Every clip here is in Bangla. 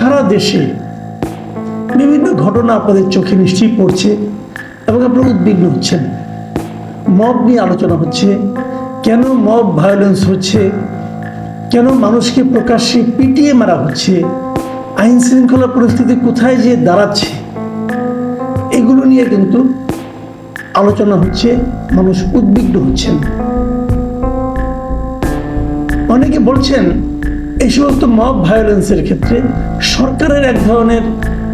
সারা দেশে বিভিন্ন ঘটনা আপনাদের চোখে নিশ্চয়ই পড়ছে এবং আপনারা উদ্বিগ্ন হচ্ছেন। মব নিয়ে আলোচনা হচ্ছে, কেন মব ভায়োলেন্স হচ্ছে, কেন মানুষকে প্রকাশ্যে পিটিয়ে মারা হচ্ছে, আইন শৃঙ্খলা পরিস্থিতি কোথায় যে দাঁড়াচ্ছে, এগুলো নিয়ে কিন্তু আলোচনা হচ্ছে, মানুষ উদ্বিগ্ন হচ্ছেন। অনেকে বলছেন এই সমস্ত মব ভায়োলেন্সের ক্ষেত্রে সরকারের এক ধরনের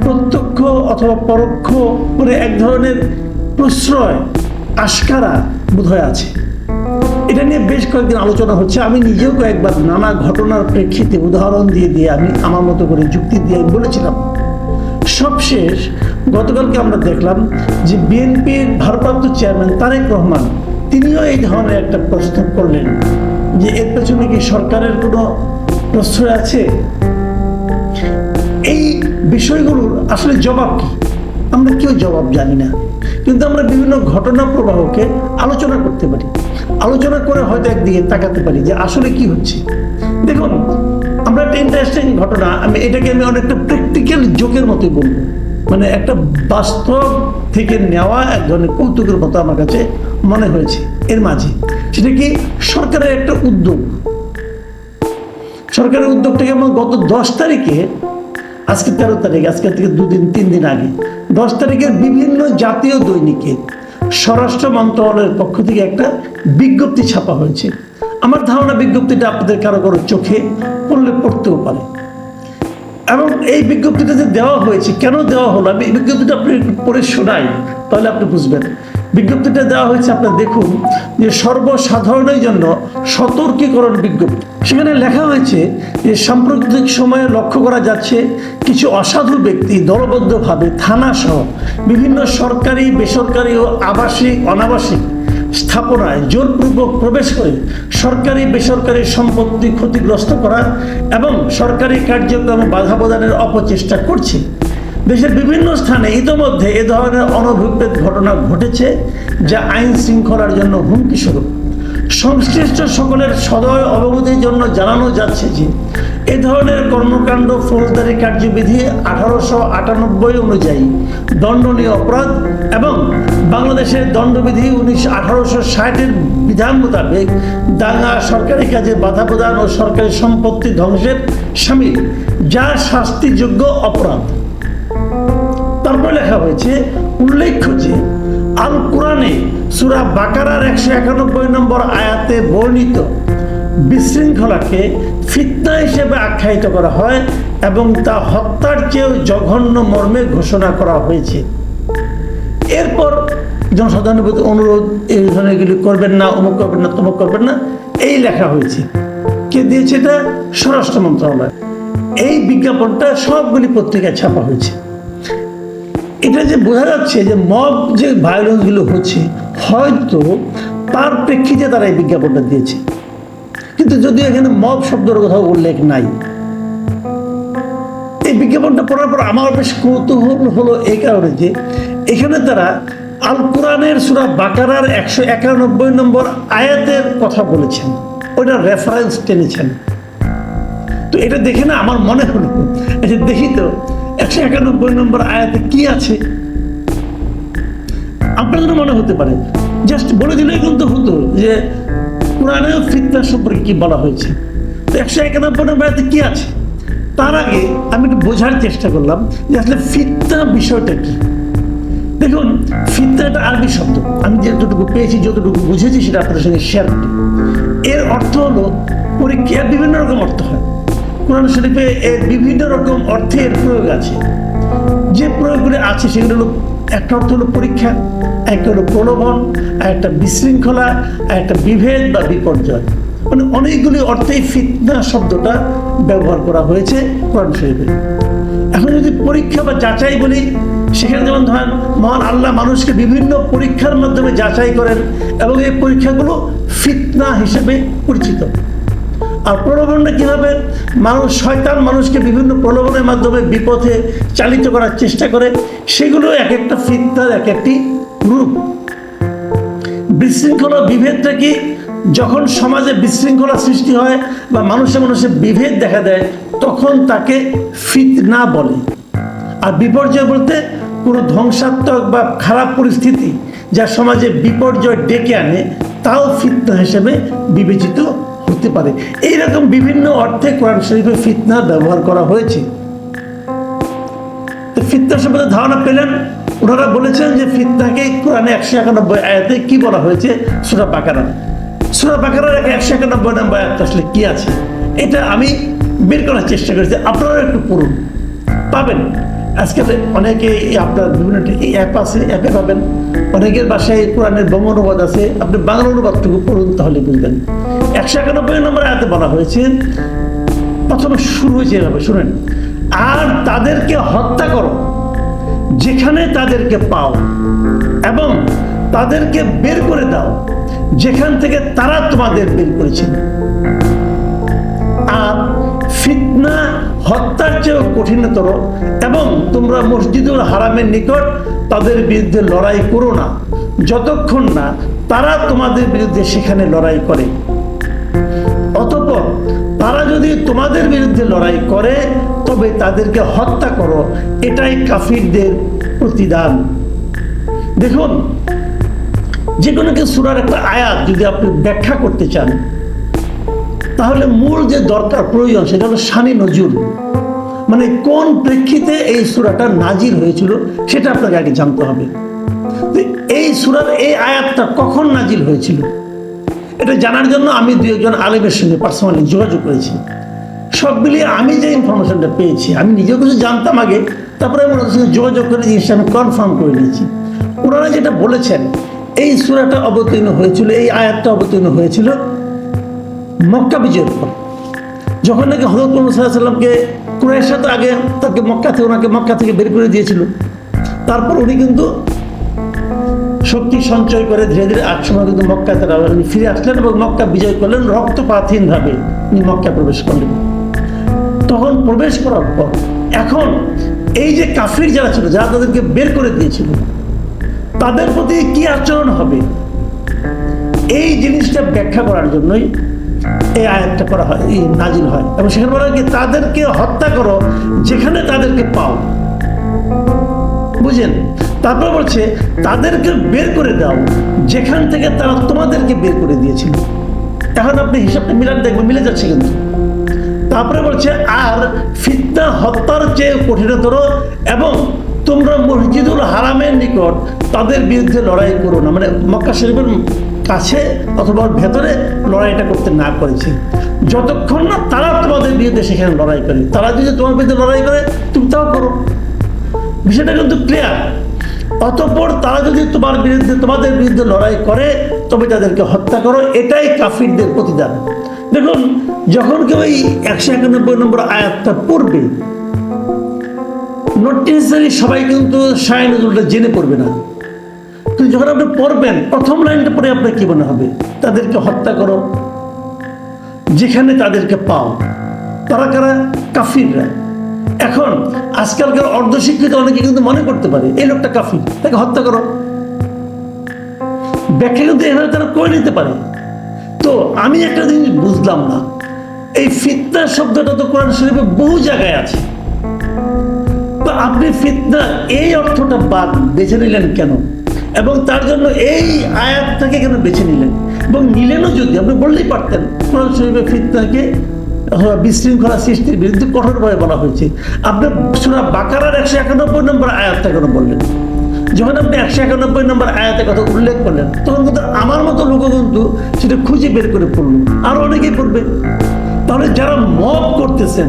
প্রত্যক্ষ অথবা পরোক্ষ করে এক ধরনের প্রশ্রয় আস্কারা বোধহয় আছে। এটা নিয়ে বেশ কয়েকদিন আলোচনা হচ্ছে। আমি নিজেও কয়েকবার নানা ঘটনার প্রেক্ষিতে উদাহরণ দিয়ে দিয়ে আমি আমার মতো করে যুক্তি দিয়ে বলেছিলাম। সবশেষ গতকালকে আমরা দেখলাম যে বিএনপির ভারপ্রাপ্ত চেয়ারম্যান তারেক রহমান তিনিও এই ধরনের একটা প্রশ্ন করলেন। যে এর পেছনে কি সরকারের কোনো প্রশ্রয় আছে? এই বিষয়গুলোর আসলে জবাব কি? আমরা কেউ জবাব জানি না। কিন্তু আমরা বিভিন্ন ঘটনা প্রবাহকে আলোচনা করতে পারি। আলোচনা করে হয়তো একদিকে তাকাতে পারি যে আসলে কি হচ্ছে। দেখুন, আমরা একটা ইন্টারেস্টিং ঘটনা, আমি এটাকে আমি অনেকটা প্র্যাকটিক্যাল জোকের মতোই বলব। মানে একটা বাস্তব থেকে নেওয়া এক ধরনের কৌতুকের মতো আমার কাছে মনে হয়েছে। এর মাঝে সেটা কি সরকারের একটা উদ্যোগ? সরকারের উদ্যোগটাকে আমার গত দশ তারিখে, আজকে তেরো তারিখ, আজকে থেকে দুদিন, তিন দিন আগে, দশ তারিখের বিভিন্ন জাতীয় দৈনিকে স্বরাষ্ট্র মন্ত্রণালয়ের পক্ষ থেকে একটা বিজ্ঞপ্তি ছাপা হয়েছে। আমার ধারণা বিজ্ঞপ্তিটা আপনাদের কারও কারও চোখে পড়লে পড়তেও পারে। এবং এই বিজ্ঞপ্তিটা যে দেওয়া হয়েছে, কেন দেওয়া হলো? আমি এই বিজ্ঞপ্তিটা আপনি পড়ে শোনাই, তাহলে আপনি বুঝবেন। বিজ্ঞপ্তিটা দেওয়া হয়েছে, আপনার দেখুন, যে সর্বসাধারণের জন্য সতর্কীকরণ বিজ্ঞপ্তি। সেখানে লেখা হয়েছে যে সাম্প্রতিক সময়ে লক্ষ্য করা যাচ্ছে, কিছু অসাধু ব্যক্তি দলবদ্ধভাবে থানা সহ বিভিন্ন সরকারি, বেসরকারি ও আবাসিক, অনাবাসিক স্থাপনায় জোরপূর্বক প্রবেশ করে সরকারি, বেসরকারি সম্পত্তি ক্ষতিগ্রস্ত করা এবং সরকারি কার্যক্রমে বাধা প্রদানের অপচেষ্টা করছে। দেশের বিভিন্ন স্থানে ইতোমধ্যে এ ধরনের অনভিপ্রেত ঘটনা ঘটেছে, যা আইন শৃঙ্খলার জন্য হুমকি স্বরূপ। সংশ্লিষ্ট সকলের সদয় অবগতির জন্য জানানো যাচ্ছে যে, এ ধরনের কর্মকাণ্ড ফৌজদারি কার্যবিধি আঠারোশো আটানব্বই অনুযায়ী দণ্ডনীয় অপরাধ এবং বাংলাদেশের দণ্ডবিধি উনিশশো আঠারোশো ষাটের বিধান মোতাবেক দাঙ্গা সরকারি কাজে বাধা প্রদান ও সরকারি সম্পত্তি ধ্বংসের সামিল, যা শাস্তিযোগ্য অপরাধ। লেখা হয়েছে, উল্লেখ্য যে আল কোরআনে সুরা বাকারার একশো একানব্বই নম্বর আয়াতে বর্ণিত বিশৃঙ্খলাকে ফিতনা হিসেবে আখ্যায়িত করা হয় এবং তা হত্যার চেয়েও জঘন্য মর্মে ঘোষণা করা হয়েছে। এরপর জনসাধারণের প্রতি অনুরোধ, এই ধরনের এগুলি করবেন না, অমুক করবেন না, তমুক করবেন না, এই লেখা হয়েছে। কে দিয়েছে এটা? স্বরাষ্ট্র মন্ত্রণালয়। এই বিজ্ঞাপনটা সবগুলি পত্রিকায় ছাপা হয়েছে। এটা যে বোঝা যাচ্ছে যে মব যে ভায়োলেন্সগুলো হচ্ছে, হয়তো তার প্রেক্ষিতে তারা এই বিজ্ঞাপনটা দিয়েছে। কিন্তু যদি এখানে মব শব্দের কোথাও উল্লেখ নাই, এই বিজ্ঞাপনটা পড়ার পর আমার বেশ কৌতূহল হলো এই কারণে যে এখানে তারা আল কোরআনের সুরা বাকারার একশো একানব্বই নম্বর আয়াতের কথা বলেছেন। ওটা রেফারেন্স টেনেছেন। তো এটা দেখে না আমার মনে হলো এটা দেখি তো একশো একানব্বই নম্বর আয়াতে কি আছে? আপনাদের মনে হতে পারে জাস্ট বলে দিলেই কিন্তু হতো যে কোরআনেও ফিতনা সম্পর্কে কি বলা হয়েছে। তো একশো একানব্বই নম্বর আয়াতে কি আছে? তার আগে আমি একটু বোঝার চেষ্টা করলাম যে আসলে ফিতনা বিষয়টা কি। দেখুন, ফিতনা একটা আরবি শব্দ। আমি যতটুকু পেয়েছি, যতটুকু বুঝেছি, সেটা আপনাদের সঙ্গে শেয়ার করি এর অর্থ হলো পরীক্ষা বিভিন্ন রকম অর্থ হয়। কোরআন শরীফে এর বিভিন্ন রকম অর্থের প্রয়োগ আছে। যে প্রয়োগগুলি আছে সেগুলো হলো, একটা অর্থ হলো পরীক্ষা, একটা হলো প্রলোভন একটা বিশৃঙ্খলা একটা বিভেদ বা বিপর্যয়। মানে অনেকগুলি অর্থেই ফিতনা শব্দটা ব্যবহার করা হয়েছে কোরআন শরীফে। এখন যদি পরীক্ষা বা যাচাই বলি, সেখানে যেমন ধরেন, মহান আল্লাহ মানুষকে বিভিন্ন পরীক্ষার মাধ্যমে যাচাই করেন এবং এই পরীক্ষাগুলো ফিতনা হিসেবে পরিচিত। আর প্রলোভনটা কীভাবে? মানুষ, শয়তান মানুষকে বিভিন্ন প্রলোভনের মাধ্যমে বিপথে চালিত করার চেষ্টা করে, সেগুলো এক একটা ফিতনার এক একটি রূপ। বিশৃঙ্খলা বিভেদটা কি? যখন সমাজে বিশৃঙ্খলা সৃষ্টি হয় বা মানুষে মানুষে বিভেদ দেখা দেয়, তখন তাকে ফিতনা বলে। আর বিপর্যয় বলতে কোনো ধ্বংসাত্মক বা খারাপ পরিস্থিতি যা সমাজে বিপর্যয় ডেকে আনে, তাও ফিতনা হিসেবে বিবেচিত হতে পারে। এইরকম বিভিন্ন অর্থে কোরআন শরীফে ফিতনা ব্যবহার করা হয়েছে। তো ফিতনা সম্বন্ধে ধারণা পেলেন? ওনারা বলেছেন যে ফিতনাকে কোরআনে একশো একানব্বই আয়াতে কি বলা হয়েছে? সুরা বাকারা। সুরা বাকারার একশো একানব্বই নম্বর আয়াত আসলে কি আছে? এটা আমি বের করার চেষ্টা করেছি। আপনারা একটু পড়ুন। পাবেন। আজকাল অনেকে আপনার বিভিন্ন অ্যাপ আছে অ্যাপে পাবেন। অনেকের বাসায় কোরআনের বঙ্গ অনুবাদ আছে। আপনি বাংলা অনুবাদটুকু পড়ুন, তাহলে বুঝবেন। একশো একানব্বই নম্বর আয়াতে বলা হয়েছে, প্রথমে শুরু হয়েছে এভাবে, শুনেন। আর তাদেরকে হত্যা করো, যেখানে তাদেরকে পাও এবং তাদেরকে বের করে দাও, যেখান থেকে তারা তোমাদের বের করেছিল। আর ফিতনা, হত্যার চেয়েও কঠিনতর এবং তোমরা মসজিদুল হারামের নিকট তাদের বিরুদ্ধে লড়াই করো না। যতক্ষণ না তারা তোমাদের বিরুদ্ধে সেখানে লড়াই করে। অতঃপর তারা যদি তোমাদের বিরুদ্ধে লড়াই করে, তবে তাদেরকে হত্যা করো। এটাই কাফিরদের প্রতিদান। দেখুন যে কোনো সুরার একটা আয়াত যদি আপনি ব্যাখ্যা করতে চান তাহলে মূল যে দরকার, প্রয়োজন, সেটা হলো শানি নজুর মানে কোন প্রেক্ষিতে এই সুরাটা নাজির হয়েছিল, সেটা আপনাকে আগে জানতে হবে। এই সুরার এই আয়াতটা কখন নাজিল হয়েছিল? এটা জানার জন্য আমি দু একজন আলেমের সঙ্গে পার্সোনালি যোগাযোগ করেছি। সব মিলিয়ে আমি যে ইনফরমেশনটা পেয়েছি, আমি নিজেও কিছু জানতাম আগে, তারপরে আমি ওনাদের সঙ্গে যোগাযোগ করে জিনিসটা আমি কনফার্ম করে নিয়েছি। ওনারা যেটা বলেছেন, এই সুরাটা অবতীর্ণ হয়েছিল, এই আয়াতটা অবতীর্ণ হয়েছিল মক্কা বিজয়ের পর যখন নাকি হজরত মোহাম্মদ সাল্লাহ সাল্লামকে কুরাইশা তো আগে তাকে মক্কা থেকে, ওনাকে মক্কা থেকে বের করে দিয়েছিল। তারপর উনি কিন্তু শক্তি সঞ্চয় করে ধীরে ধীরে আট সময় কিন্তু মক্কা তারা উনি ফিরে আসলেন এবং মক্কা বিজয় করলেন রক্তপাতহীনভাবে উনি মক্কা প্রবেশ করলেন। তখন প্রবেশ করার পর এখন এই যে কাফির যারা ছিল, যারা তাদেরকে বের করে দিয়েছিল, তাদের প্রতি কি আচরণ হবে? এই জিনিসটা ব্যাখ্যা করার জন্যই এই আয়াতটা করা হয়, এই নাজিল হয়। এবং সেখানে বলা হয় কি, তাদেরকে হত্যা করো, যেখানে তাদেরকে পাও। বুঝেন? তারপর বলছে, তাদেরকে বের করে দাও, যেখান থেকে তারা তোমাদেরকে বের করে দিয়েছিল। এখন আপনি হিসাবটা মিলান, দেখবেন মিলে যাচ্ছে কিন্তু। তারপরে বলছে, আর ফিতনা হত্যার চেয়ে কঠিনতর এবং তোমরা মসজিদুল হারামের নিকট তাদের বিরুদ্ধে লড়াই করো না। মানে মক্কা শরীফের কাছে অথবা ভেতরে লড়াইটা করতে না করেছে। যতক্ষণ না তারা তোমাদের বিরুদ্ধে সেখানে লড়াই করে। তারা যদি তোমার বিরুদ্ধে লড়াই করে, তুমি তাও করো। বিষয়টা কিন্তু ক্লিয়ার অতঃপর তারা যদি তোমার বিরুদ্ধে, তোমাদের বিরুদ্ধে লড়াই করে, তবে তাদেরকে হত্যা করো। এটাই কাফিরদের প্রতিদান। দেখুন, যখন কেউ এই একশো একানব্বই নম্বর আয়াতটা পড়বে নট সবাই কিন্তু শায় জেনে পড়বে না। কিন্তু যখন আপনি পড়বেন, প্রথম লাইনটা পড়ে আপনার কি মনে হবে? তাদেরকে হত্যা করো। যেখানে তাদেরকে পাও। তারা কারা? কাফিররা। এখন, আজকালকার অর্ধশিক্ষিত অনেকে কিন্তু মনে করতে পারে, এই লোকটা কাফির, তাকে হত্যা করো। ব্যাখ্যা কিন্তু এভাবে তারা করে নিতে পারে। তো আমি একটা জিনিস বুঝলাম না। এই ফিতনা শব্দটা তো কোরআন শরীফে বহু জায়গায় আছে। তো আপনি ফিতনা, এই অর্থটা বাদ বেছে নিলেন কেন? এবং তার জন্য এই আয়াতটাকে কেন বেছে নিলেন? এবং নিলেনও যদি, আপনি বললেই পারতেন, কোরআন শরীফে ফিতনাকে বিশৃঙ্খলা সৃষ্টির বিরুদ্ধে কঠোরভাবে বলা হয়েছে। আপনি সুরা বাকারার একশো একানব্বই নম্বর আয়াতটা কেন বললেন? যখন আপনি একশো একানব্বই নম্বর আয়াতের কথা উল্লেখ করলেন, তখন কিন্তু আমার মতো লোকও কিন্তু সেটা খুঁজে বের করে পড়ল। আরও অনেকেই পড়বে। তাহলে যারা মব করতেছেন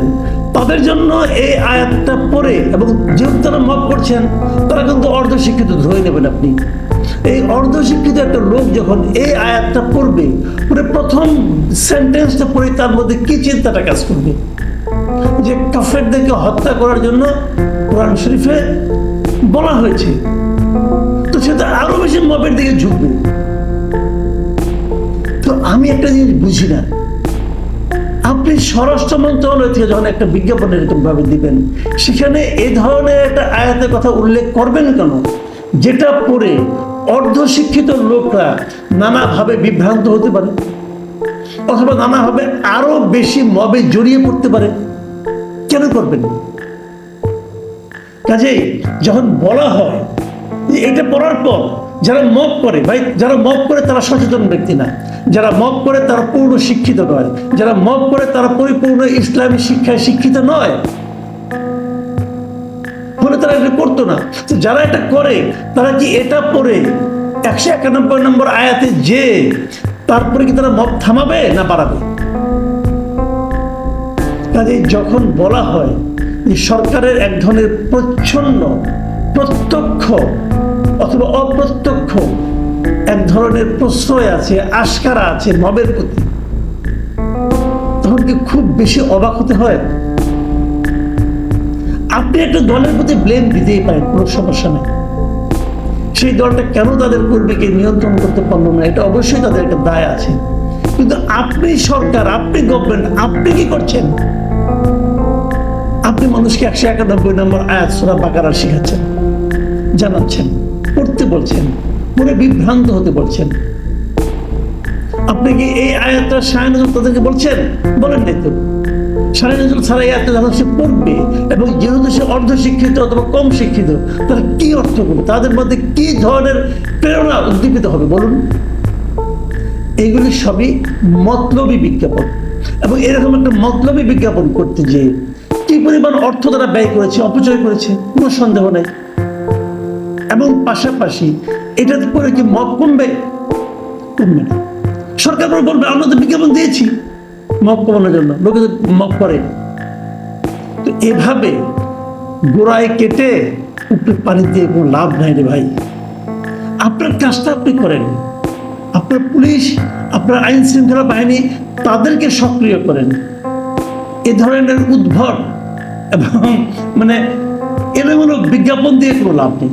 তাদের জন্য এই আয়াতটা পড়ে এবং যেহেতু তারা মব করছেন, তারা কিন্তু অর্ধশিক্ষিত ধরে নেবেন আপনি। এই অর্ধশিক্ষিত একটা লোক যখন এই আয়াতটা পড়বে, পরে প্রথম সেন্টেন্সটা পড়ে তার মধ্যে কি চিন্তাটা কাজ করবে? যে কাফেরদেরকে হত্যা করার জন্য কোরআন শরীফে বলা হয়েছে। তো সেটা আরও বেশি মবের দিকে ঝুঁকবে। তো আমি একটা জিনিস বুঝি না। আপনি স্বরাষ্ট্র মন্ত্রণালয় থেকে যখন একটা বিজ্ঞাপন এরকম ভাবে দিবেন, সেখানে এই ধরনের একটা আয়াতের কথা উল্লেখ করবেন কেন? যেটা পড়ে অর্ধশিক্ষিত লোকরা নানাভাবে বিভ্রান্ত হতে পারে, অথবা নানাভাবে আরও বেশি মবে জড়িয়ে পড়তে পারে। কেন করবেন? কাজেই যখন বলা হয় এটা পড়ার পর যারা মপ করে, ভাই, যারা মপ করে তারা সচেতন ব্যক্তি না। যারা মপ করে তারা পূর্ণ শিক্ষিত নয়। যারা মপ করে তারা পরিপূর্ণ ইসলামী শিক্ষায় শিক্ষিত নয়। ফলে তারা এটা করতো না। যারা এটা করে, তারা কি এটা পড়ে? একশো একানব্বই নম্বর আয়াতে যে, তারপরে কি তারা মপ থামাবে না বাড়াবে? কাজে যখন বলা হয় যে সরকারের এক ধরনের প্রচ্ছন্ন, প্রত্যক্ষ অথবা অপ্রত্যক্ষ এক ধরনের প্রশ্রয় আছে আস্কারা আছে মবের প্রতি। তখন কি খুব বেশি অবাক হতে হয়? আপনি একটা দলের প্রতি ব্লেম দিতেই পারেন, কোনো সমস্যা নেই। সেই দলটা কেন তাদের কর্মীকে নিয়ন্ত্রণ করতে পারল না? এটা অবশ্যই তাদের একটা দায় আছে। কিন্তু আপনি সরকার, আপনি গভর্নমেন্ট আপনি কি করছেন? আপনি মানুষকে একশো একানব্বই নম্বর আয়াত সোনা বাকারা শেখাচ্ছেন, জানাচ্ছেন, পড়তে বলছেন। পড়ে বিভ্রান্ত হতে বলছেন। আপনি কি এই আয়াতটা সায় নজর তাদেরকে বলছেন? বলেন নাই তো। ছাড়া এই আয়াতটা যখন সে পড়বে এবং যেহেতু সে অর্ধ শিক্ষিত অথবা কম শিক্ষিত কি অর্থ করবে? তাদের মধ্যে কি ধরনের প্রেরণা উদ্দীপিত হবে বলুন? এইগুলি সবই মতলবী বিজ্ঞাপন। এবং এরকম একটা মতলবী বিজ্ঞাপন করতে যে কি পরিমাণ অর্থ তারা ব্যয় করেছে, অপচয় করেছে, কোনো সন্দেহ নেই। এবং পাশাপাশি এটা করে কি মত কমবে? কমবে না। সরকার পরে বলবে, আমরা তো বিজ্ঞাপন দিয়েছি। মত কমানোর জন্য। লোকে তো মত করে। তো এভাবে গোড়ায় কেটে উপরে পানি দিয়ে কোনো লাভ নাই রে ভাই। আপনার কাজটা আপনি করেন। আপনার পুলিশ, আপনার আইন শৃঙ্খলা বাহিনী তাদেরকে সক্রিয় করেন। এ ধরনের উদ্ভট এবং মানে এলোমেলো বিজ্ঞাপন দিয়ে কোনো লাভ নেই।